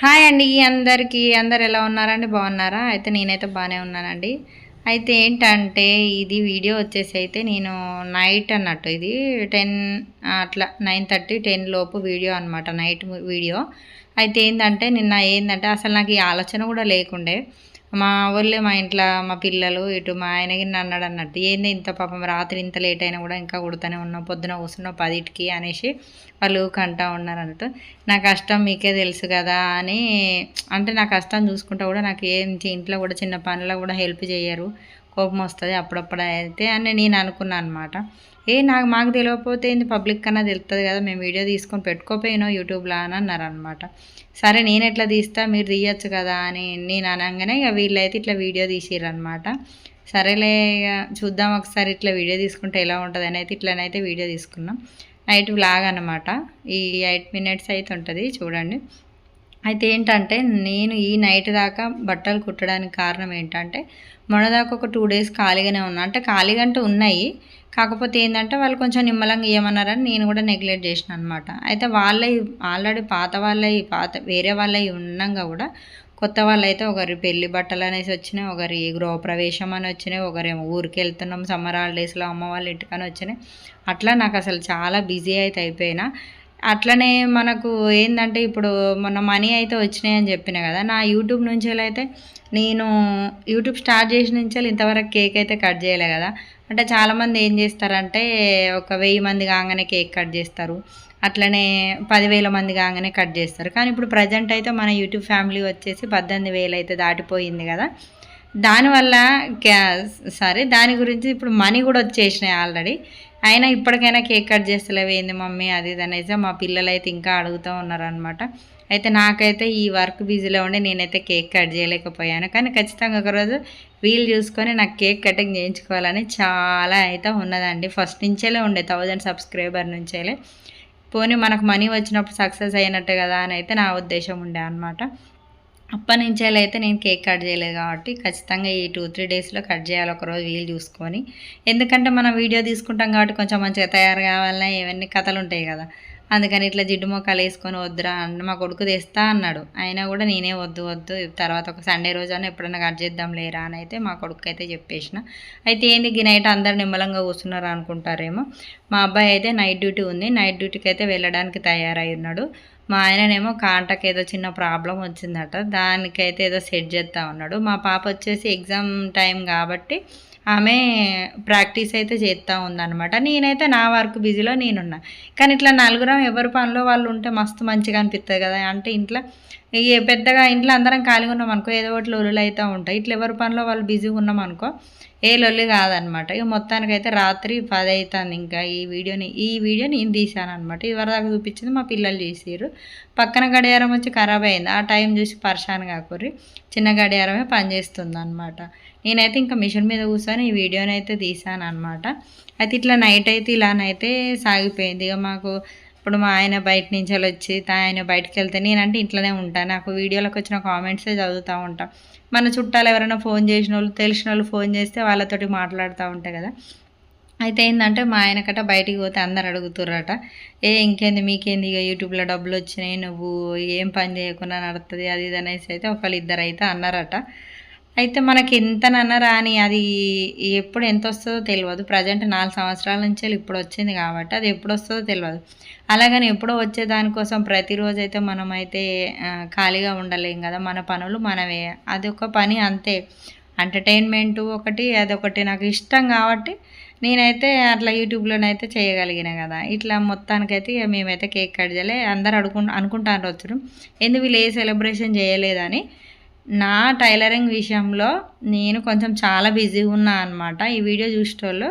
Hi అండి అందరికీ. అందరు ఎలా ఉన్నారండి? బాగున్నారా? అయితే నేనైతే బాగానే ఉన్నానండి. అయితే ఏంటంటే ఇది వీడియో వచ్చేసి అయితే నేను నైట్ అన్నట్టు ఇది టెన్ అట్లా నైన్ థర్టీ టెన్ లోపు వీడియో అనమాట నైట్ వీడియో. అయితే ఏంటంటే నిన్న ఏంటంటే అసలు నాకు ఈ ఆలోచన కూడా లేకుండే. మా ఊళ్ళో మా ఇంట్లో మా పిల్లలు ఇటు మా ఆయనకి అన్నాడు అన్నట్టు ఏంది ఇంత పాపం రాత్రి ఇంత లేట్ అయినా కూడా ఇంకా కొడుతూనే ఉన్నాం పొద్దున కూర్చున్నాం పదిటికి అనేసి వాళ్ళు కంటా ఉన్నారు అన్నట్టు. నా కష్టం మీకే తెలుసు కదా అని అంటే నా కష్టం చూసుకుంటా కూడా నాకు ఏం ఇంట్లో కూడా చిన్న పనులు కూడా హెల్ప్ చేయరు. కోపం వస్తుంది అప్పుడప్పుడు అయితే అని నేను అనుకున్నాను అనమాట ఏ నాకు మాకు తెలియకపోతే ఏంది? పబ్లిక్ కన్నా తెలుస్తుంది కదా మేము వీడియో తీసుకొని పెట్టుకోపోయినాం యూట్యూబ్లో అని అన్నారనమాట సరే నేను ఎట్లా తీస్తా? మీరు తీయచ్చు కదా అని నేను అనగానే ఇక వీళ్ళైతే ఇట్లా వీడియో తీసిరనమాట సరేలే ఇక చూద్దాం ఒకసారి ఇట్లా వీడియో తీసుకుంటే ఎలా ఉంటుంది అని అయితే ఇట్లనైతే వీడియో తీసుకున్నాం. నైట్ వ్లాగ్ అనమాట ఈ ఎయిట్ మినిట్స్ అయితే ఉంటుంది చూడండి. అయితే ఏంటంటే నేను ఈ నైట్ దాకా బట్టలు కుట్టడానికి కారణం ఏంటంటే మొన్నదాకా ఒక టూ డేస్ ఖాళీగానే ఉన్నా. అంటే ఖాళీగా అంటే ఉన్నాయి. కాకపోతే ఏంటంటే వాళ్ళు కొంచెం నిమ్మలంగా ఇవ్వమన్నారని నేను కూడా నెగ్లెక్ట్ చేసిన అనమాట అయితే వాళ్ళవి ఆల్రెడీ పాత వాళ్ళవి పాత వేరే వాళ్ళవి ఉండగా కూడా కొత్త వాళ్ళైతే ఒకరి పెళ్ళి బట్టలు అనేసి వచ్చినాయి ఒకరి గృహప్రవేశం అని వచ్చినాయి ఒకరేమో ఊరికి వెళ్తున్నాం సమ్మర్ హాలిడేస్లో అమ్మ వాళ్ళ ఇంటికని వచ్చినాయి. అట్లా నాకు అసలు చాలా బిజీ అయితే అయిపోయినా. అట్లనే మనకు ఏంటంటే ఇప్పుడు మొన్న మనీ అయితే వచ్చినాయి అని చెప్పిన కదా నా యూట్యూబ్ నుంచి అయితే నేను యూట్యూబ్ స్టార్ట్ చేసిన నుంచి ఇంతవరకు కేక్ అయితే కట్ చేయలే కదా. అంటే చాలామంది ఏం చేస్తారంటే ఒక వెయ్యి మంది కాగానే కేక్ కట్ చేస్తారు అట్లనే పదివేల మంది కాగానే కట్ చేస్తారు. కానీ ఇప్పుడు ప్రజెంట్ అయితే మన యూట్యూబ్ ఫ్యామిలీ వచ్చేసి పద్దెనిమిది వేలు అయితే దాటిపోయింది కదా. దానివల్ల సారీ దాని గురించి ఇప్పుడు మనీ కూడా వచ్చేసినాయి ఆల్రెడీ. అయినా ఇప్పటికైనా కేక్ కట్ చేస్తలేవు ఏంది మమ్మీ అది ఇది అనేసి మా పిల్లలు అయితే ఇంకా అడుగుతూ ఉన్నారనమాట అయితే నాకైతే ఈ వర్క్ బిజీలో ఉండి నేనైతే కేక్ కట్ చేయలేకపోయాను. కానీ ఖచ్చితంగా ఒకరోజు వీలు చూసుకొని నాకు కేక్ కటింగ్ చేయించుకోవాలని చాలా అయితే ఉన్నదండి. ఫస్ట్ నుంచేలే ఉండే థౌజండ్ సబ్స్క్రైబర్ నుంచేలే. పోనీ మనకు మనీ వచ్చినప్పుడు సక్సెస్ అయినట్టు కదా అని అయితే నా ఉద్దేశం ఉండే అనమాట అప్పటి నుంచి అయితే నేను కేక్ కట్ చేయలేదు కాబట్టి ఖచ్చితంగా ఈ టూ త్రీ డేస్లో కట్ చేయాలి ఒకరోజు వీలు చూసుకొని. ఎందుకంటే మనం వీడియో తీసుకుంటాం కాబట్టి కొంచెం మంచిగా తయారు కావాలన్నా ఇవన్నీ కథలు ఉంటాయి కదా. అందుకని ఇట్లా జిడ్డు మొక్కలు వేసుకొని వద్దురా అన్న మా కొడుకు తెస్తా అన్నాడు. అయినా కూడా నేనే వద్దు వద్దు. తర్వాత ఒక సండే రోజు అని ఎప్పుడైనా కట్ చేద్దాం లేరా అని అయితే మా కొడుకు అయితే చెప్పేసిన. అయితే ఏంది ఈ నైట్ అందరు నిమ్మలంగా కూర్చున్నారు అనుకుంటారేమో. మా అబ్బాయి అయితే నైట్ డ్యూటీ ఉంది. నైట్ డ్యూటీకి అయితే వెళ్ళడానికి తయారై ఉన్నాడు. మా ఆయననేమో కాంటకి ఏదో చిన్న ప్రాబ్లం వచ్చిందట. దానికైతే ఏదో సెట్ చేస్తూ ఉన్నాడు. మా పాప వచ్చేసి ఎగ్జామ్ టైం కాబట్టి ఆమె ప్రాక్టీస్ అయితే చేస్తూ ఉందన్నమాట. నేనైతే నా వర్క్ బిజీలో నేనున్నా. కానీ ఇట్లా నలుగురం ఎవరి పనిలో వాళ్ళు ఉంటే మస్తు మంచిగా అనిపిస్తుంది కదా. అంటే ఇంట్లో పెద్దగా ఇంట్లో అందరం ఖాళీగా ఉన్నాం అనుకో ఏదో ఒకటి లొల్లులు అయితే ఉంటాయి. ఇట్లా ఎవరి పనిలో వాళ్ళు బిజీగా ఉన్నాం అనుకో ఏ లొల్లి కాదనమాట. ఇక మొత్తానికైతే రాత్రి పది అవుతుంది ఇంకా ఈ వీడియోని. ఈ వీడియో నేను తీశాను అనమాట ఇదివరదాకా చూపించింది మా పిల్లలు చేసారు పక్కన గడియారం వచ్చి ఖరాబ్ అయింది. ఆ టైం చూసి పర్షాన్ కాకూరి చిన్న గడియారమే పనిచేస్తుంది అనమాట నేనైతే ఇంకా మిషన్ మీద కూర్చొని ఈ వీడియోని అయితే తీశాను అనమాట అయితే ఇట్లా నైట్ అయితే ఇలానైతే సాగిపోయింది. ఇక మాకు ఇప్పుడు మా ఆయన బయట నుంచి వచ్చి ఆయన బయటకు వెళ్తే నేనంటే ఇంట్లోనే ఉంటాను నాకు వీడియోలోకి వచ్చిన కామెంట్సే చదువుతూ ఉంటాను మన చుట్టాలు ఎవరైనా ఫోన్ చేసిన వాళ్ళు తెలిసిన వాళ్ళు ఫోన్ చేస్తే వాళ్ళతోటి మాట్లాడుతూ ఉంటాయి కదా. అయితే ఏంటంటే మా ఆయనకట బయటికి పోతే అందరు అడుగుతుర్రట. ఏ ఇంకేంది మీకేంది ఇక యూట్యూబ్లో డబ్బులు వచ్చినాయి నువ్వు ఏం పని చేయకుండా నడుతుంది అది ఇది అనేసి అయితే ఒకళ్ళు ఇద్దరు అయితే అన్నారట. అయితే మనకి ఎంతనన్నా రాని అది ఎప్పుడు ఎంత వస్తుందో తెలియదు ప్రజెంట్ నాలుగు సంవత్సరాల నుంచి ఇప్పుడు వచ్చింది కాబట్టి అది ఎప్పుడు వస్తుందో తెలియదు అలాగని ఎప్పుడో వచ్చే దానికోసం ప్రతిరోజు అయితే మనమైతే ఖాళీగా ఉండలేం కదా. మన పనులు మనమే అది ఒక పని అంతే. ఎంటర్టైన్మెంట్ ఒకటి అదొకటి నాకు ఇష్టం కాబట్టి నేనైతే అట్లా యూట్యూబ్లోనైతే చేయగలిగిన కదా. ఇట్లా మొత్తానికైతే మేమైతే కేక్ కట్ చేయలే. అందరు అడుగు అనుకుంటారు వచ్చారు ఎందుకు వీళ్ళు ఏ సెలబ్రేషన్ చేయలేదని. నా టైలరింగ్ విషయంలో నేను కొంచెం చాలా బిజీగా ఉన్నా అనమాట ఈ వీడియో చూసేటోళ్ళు.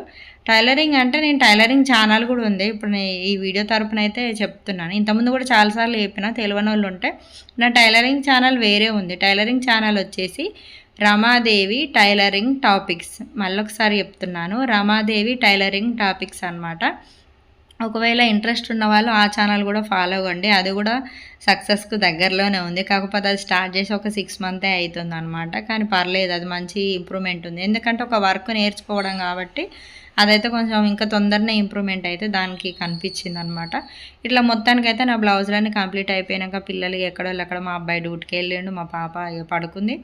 టైలరింగ్ అంటే నేను టైలరింగ్ ఛానల్ కూడా ఉంది. ఇప్పుడు నేను ఈ వీడియో తరపున అయితే చెప్తున్నాను. ఇంతకుముందు కూడా చాలాసార్లు చెప్పిన తెలియని వాళ్ళు ఉంటే నా టైలరింగ్ ఛానల్ వేరే ఉంది. టైలరింగ్ ఛానల్ వచ్చేసి రమాదేవి టైలరింగ్ టాపిక్స్. మళ్ళొకసారి చెప్తున్నాను. రమాదేవి టైలరింగ్ టాపిక్స్ అనమాట ఒకవేళ ఇంట్రెస్ట్ ఉన్న వాళ్ళు ఆ ఛానల్ కూడా ఫాలో అవ్వండి. అది కూడా సక్సెస్కు దగ్గరలోనే ఉంది. కాకపోతే అది స్టార్ట్ చేసి ఒక సిక్స్ మంతే అవుతుంది అనమాట కానీ పర్లేదు అది మంచి ఇంప్రూవ్మెంట్ ఉంది. ఎందుకంటే ఒక వర్క్ నేర్చుకోవడం కాబట్టి అదైతే కొంచెం ఇంకా తొందరనే ఇంప్రూవ్మెంట్ అయితే దానికి కనిపించింది అనమాట ఇట్లా మొత్తానికి అయితే నా బ్లౌజులన్నీ కంప్లీట్ అయిపోయినాక పిల్లలు ఎక్కడో ఎక్కడ మా అబ్బాయి డ్యూటీకి వెళ్ళిండు మా పాప ఇక పడుకుంది.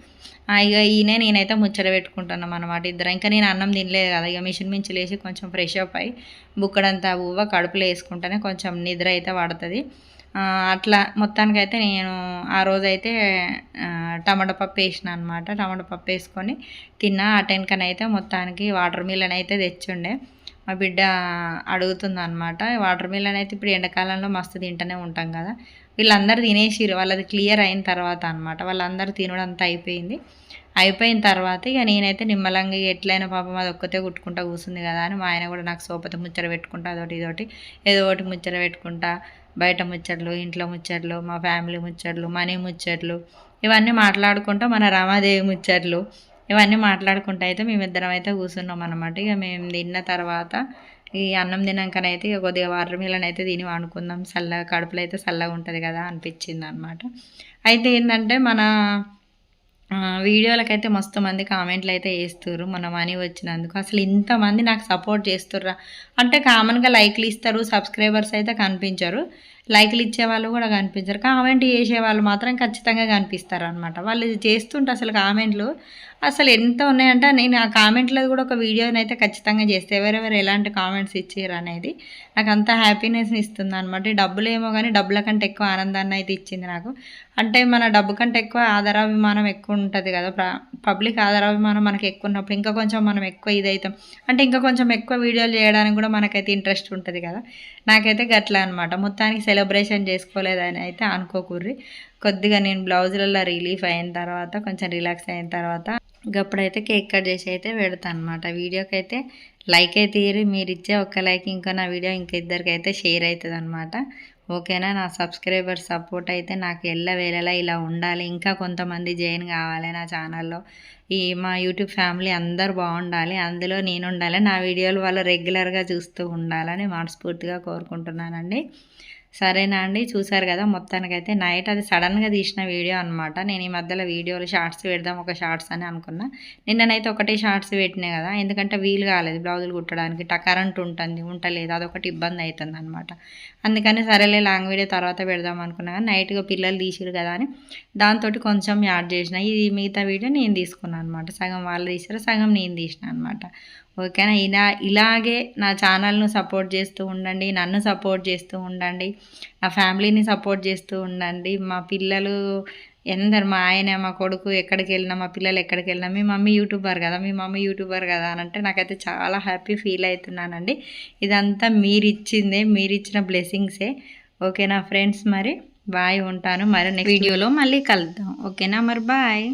ఇక ఈయనే నేనైతే ముచ్చట పెట్టుకుంటున్నాం అనమాట ఇద్దరు. ఇంకా నేను అన్నం తినలేదు కదా ఇక మిషన్ మించి లేచి కొంచెం ఫ్రెష్ అప్ అయ్యి బుక్కడంతా ఉవ్వ కడుపులో వేసుకుంటేనే కొంచెం నిద్ర అయితే పడుతుంది. అట్లా మొత్తానికైతే నేను ఆ రోజైతే టమాటా పప్పు వేసిన అనమాట టమాటా పప్పు వేసుకొని తిన్నా. ఆ టెన్కనైతే మొత్తానికి వాటర్ మిల్లన్ అయితే తెచ్చుండే. మా బిడ్డ అడుగుతుంది అనమాట వాటర్ మిల్లన్ అయితే ఇప్పుడు ఎండాకాలంలో మస్తు తింటూనే ఉంటాం కదా. వీళ్ళందరూ తినేసిరు వాళ్ళది క్లియర్ అయిన తర్వాత అనమాట వాళ్ళందరూ తినడం అంతా అయిపోయింది. అయిపోయిన తర్వాత ఇక నేనైతే నిమ్మలంగా ఎట్లయినా పాపం అది ఒక్కతే కుట్టుకుంటా కూర్చుంది కదా అని మా ఆయన కూడా నాకు సోపత ముచ్చర పెట్టుకుంటా అదొకటి ఇదొకటి ఏదో ఒకటి ముచ్చర పెట్టుకుంటా. బయట ముచ్చట్లు ఇంట్లో ముచ్చట్లు మా ఫ్యామిలీ ముచ్చట్లు మనీ ముచ్చట్లు ఇవన్నీ మాట్లాడుకుంటూ మన రామాదేవి ముచ్చట్లు ఇవన్నీ మాట్లాడుకుంటూ అయితే మేమిద్దరం అయితే కూర్చున్నాం అనమాట ఇక మేము తిన్న తర్వాత ఈ అన్నం తినాకనైతే ఇక కొద్దిగా వాటర్ మిలన్ అయితే తిని వండుకుందాం. చల్లగా కడుపులో అయితే చల్లగా ఉంటుంది కదా అనిపించింది అనమాట అయితే ఏంటంటే మన వీడియోలకైతే మస్తు మంది కామెంట్లు అయితే వేస్తుర్రు మన మనీ వచ్చినందుకు. అసలు ఇంతమంది నాకు సపోర్ట్ చేస్తుర్రా. అంటే కామన్గా లైక్లు ఇస్తారు సబ్స్క్రైబర్స్ అయితే కనిపించరు. లైక్లు ఇచ్చే వాళ్ళు కూడా కనిపించరు. కామెంట్ చేసే వాళ్ళు మాత్రం ఖచ్చితంగా కనిపిస్తారు అనమాట వాళ్ళు చేస్తుంటే అసలు కామెంట్లు అసలు ఎంత ఉన్నాయంటే నేను ఆ కామెంట్లో కూడా ఒక వీడియోని అయితే ఖచ్చితంగా చేస్తే. ఎవరెవరు ఎలాంటి కామెంట్స్ ఇచ్చారు అనేది నాకు అంత హ్యాపీనెస్ ఇస్తుంది అనమాట డబ్బులు ఏమో కానీ డబ్బుల కంటే ఎక్కువ ఆనందాన్ని అయితే ఇచ్చింది నాకు. అంటే మన డబ్బు కంటే ఎక్కువ ఆధారాభిమానం ఎక్కువ ఉంటుంది కదా. పబ్లిక్ ఆధారాభిమానం మనకి ఎక్కువ ఉన్నప్పుడు ఇంకా కొంచెం మనం ఎక్కువ ఇదవుతాం అంటే ఇంకా కొంచెం ఎక్కువ వీడియోలు చేయడానికి కూడా మనకైతే ఇంట్రెస్ట్ ఉంటుంది కదా. నాకైతే గట్లా అనమాట మొత్తానికి సెలబ్రేషన్ చేసుకోలేదని అయితే అనుకోకూర్రి. కొద్దిగా నేను బ్లౌజులలో రిలీఫ్ అయిన తర్వాత కొంచెం రిలాక్స్ అయిన తర్వాత గప్పుడైతే కేక్ కట్ చేసి అయితే పెడతాను అనమాట వీడియోకి అయితే లైక్ అయితే మీరు ఇచ్చే ఒక్క లైక్ ఇంకా నా వీడియో ఇంకా ఇద్దరికి అయితే షేర్ అవుతుంది అనమాట ఓకేనా? నా సబ్స్క్రైబర్ సపోర్ట్ అయితే నాకు ఎల్ల వేళలా ఇలా ఉండాలి. ఇంకా కొంతమంది జాయిన్ కావాలి నా ఛానల్లో. ఈ మా యూట్యూబ్ ఫ్యామిలీ అందరు బాగుండాలి. అందులో నేను ఉండాలి. నా వీడియోలు వాళ్ళు రెగ్యులర్గా చూస్తూ ఉండాలని మనస్ఫూర్తిగా కోరుకుంటున్నానండి. సరేనా అండి? చూసారు కదా మొత్తానికైతే నైట్ అది సడన్గా తీసిన వీడియో అనమాట నేను ఈ మధ్యలో వీడియోలు షార్ట్స్ పెడదాం ఒక షార్ట్స్ అని అనుకున్నా. నిన్ననైతే ఒకటే షార్ట్స్ పెట్టినాయి కదా ఎందుకంటే వీలు కాలేదు బ్లౌజులు కుట్టడానికి. కరెంట్ ఉంటుంది ఉంటలేదు అదొకటి ఇబ్బంది అవుతుంది అనమాట అందుకని సరేలే లాంగ్ వీడియో తర్వాత పెడదాం అనుకున్నా కానీ నైట్గా పిల్లలు తీసిరు కదా అని దాంతో కొంచెం యాడ్ చేసిన. ఇది మిగతా వీడియో నేను తీసుకున్నాను అనమాట సగం వాళ్ళు తీసారు సగం నేను తీసిన అనమాట ఓకేనా? ఇలా ఇలాగే నా ఛానల్ను సపోర్ట్ చేస్తూ ఉండండి నన్ను సపోర్ట్ చేస్తూ ఉండండి నా ఫ్యామిలీని సపోర్ట్ చేస్తూ ఉండండి. మా పిల్లలు ఎందరు మా ఆయన మా కొడుకు ఎక్కడికి వెళ్ళినా మా పిల్లలు ఎక్కడికి వెళ్ళినా మీ మమ్మీ యూట్యూబర్ కదా మీ మమ్మీ యూట్యూబర్ కదా అని అంటే నాకైతే చాలా హ్యాపీ ఫీల్ అవుతున్నానండి. ఇదంతా మీరిచ్చిందే మీరిచ్చిన బ్లెస్సింగ్సే. ఓకేనా ఫ్రెండ్స్ మరి? బాయ్ ఉంటాను. మరి నెక్స్ట్ వీడియోలో మళ్ళీ కలుద్దాం. ఓకేనా? మరి బాయ్.